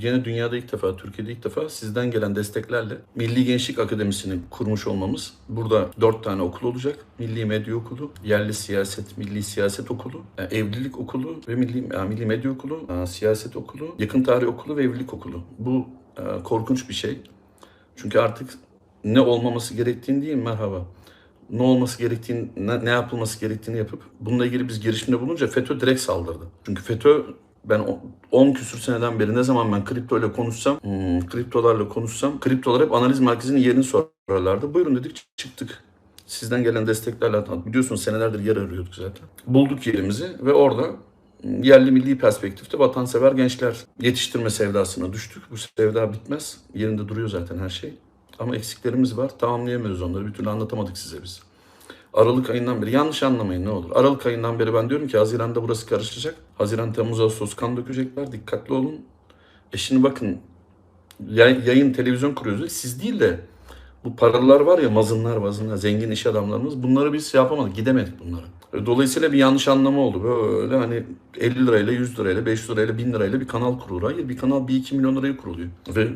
yine dünyada ilk defa, Türkiye'de ilk defa sizden gelen desteklerle Milli Gençlik Akademisi'ni kurmuş olmamız. Burada dört tane okul olacak. Milli Medya Okulu, Yerli Siyaset, Milli Siyaset Okulu, e, Evlilik Okulu ve Milli, e, Milli Medya Okulu, e, Siyaset Okulu, Yakın Tarih Okulu ve Evlilik Okulu. Bu korkunç bir şey. Çünkü artık ne olmaması gerektiğini değil merhaba. Ne olması gerektiğini, ne, ne yapılması gerektiğini yapıp bununla ilgili biz girişimde bulunca FETÖ direkt saldırdı. Çünkü FETÖ ben o- 10 küsür seneden beri ne zaman ben kripto ile konuşsam, hmm, kriptolarla konuşsam, kriptolar hep analiz merkezinin yerini sorarlardı. Buyurun dedik çıktık. Sizden gelen desteklerle biliyorsunuz senelerdir yer arıyorduk zaten. Bulduk yerimizi ve orada yerli milli perspektifte vatansever gençler yetiştirme sevdasına düştük. Bu sevda bitmez. Yerinde duruyor zaten her şey. Ama eksiklerimiz var. Tamamlayamıyoruz onları. Bir türlü anlatamadık size biz. Aralık ayından beri yanlış anlamayın ne olur. Aralık ayından beri ben diyorum ki Haziran'da burası karışacak. Haziran, Temmuz, Ağustos kan dökecekler. Dikkatli olun. E şimdi bakın yay- yayın, televizyon kuruyoruz. Siz değil de bu paralılar var ya mazınlar mazınlar zengin iş adamlarımız bunları biz şey yapamadık gidemedik bunlara. E, Dolayısıyla bir yanlış anlama oldu. Böyle hani 50 lirayla 100 lirayla 500 lirayla 1000 lirayla bir kanal kurulur. Hayır bir kanal 1-2 milyon liraya kuruluyor. Ve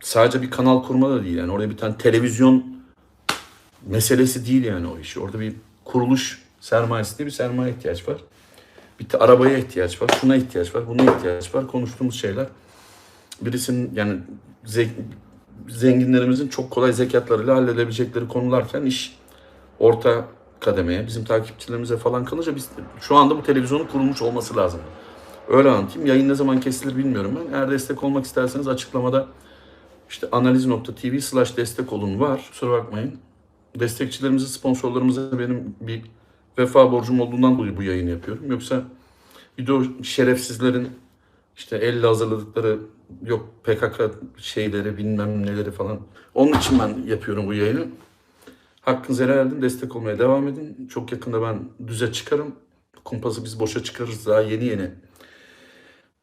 sadece bir kanal kurma da değil yani oraya bir tane televizyon meselesi değil yani o iş. Orada bir kuruluş sermayesi diye bir sermaye ihtiyaç var. Bir arabaya ihtiyaç var, şuna ihtiyaç var, buna ihtiyaç var. Konuştuğumuz şeyler birisinin yani ze- zenginlerimizin çok kolay zekatlarıyla halledebilecekleri konularken iş orta kademeye, bizim takipçilerimize falan kalınca biz şu anda bu televizyonun kurulmuş olması lazım. Öyle anlatayım. Yayın ne zaman kesilir bilmiyorum ben. Eğer destek olmak isterseniz açıklamada işte analiz.tv slash destek olun var. Kusura bakmayın. Destekçilerimize, sponsorlarımıza benim bir vefa borcum olduğundan dolayı bu yayını yapıyorum. Yoksa bir de o şerefsizlerin işte elle hazırladıkları yok PKK şeyleri bilmem neleri falan. Onun için ben yapıyorum bu yayını. Hakkınızı helal edin, destek olmaya devam edin. Çok yakında ben düze çıkarım. Kumpası biz boşa çıkarırız daha yeni yeni.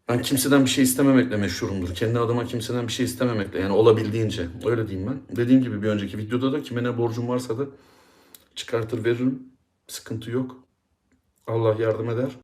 Ben kimseden bir şey istememekle meşhurumdur. Kendi adıma kimseden bir şey istememekle yani olabildiğince. Öyle diyeyim ben. Dediğim gibi bir önceki videoda da kime ne borcum varsa da çıkartır veririm. Sıkıntı yok. Allah yardım eder.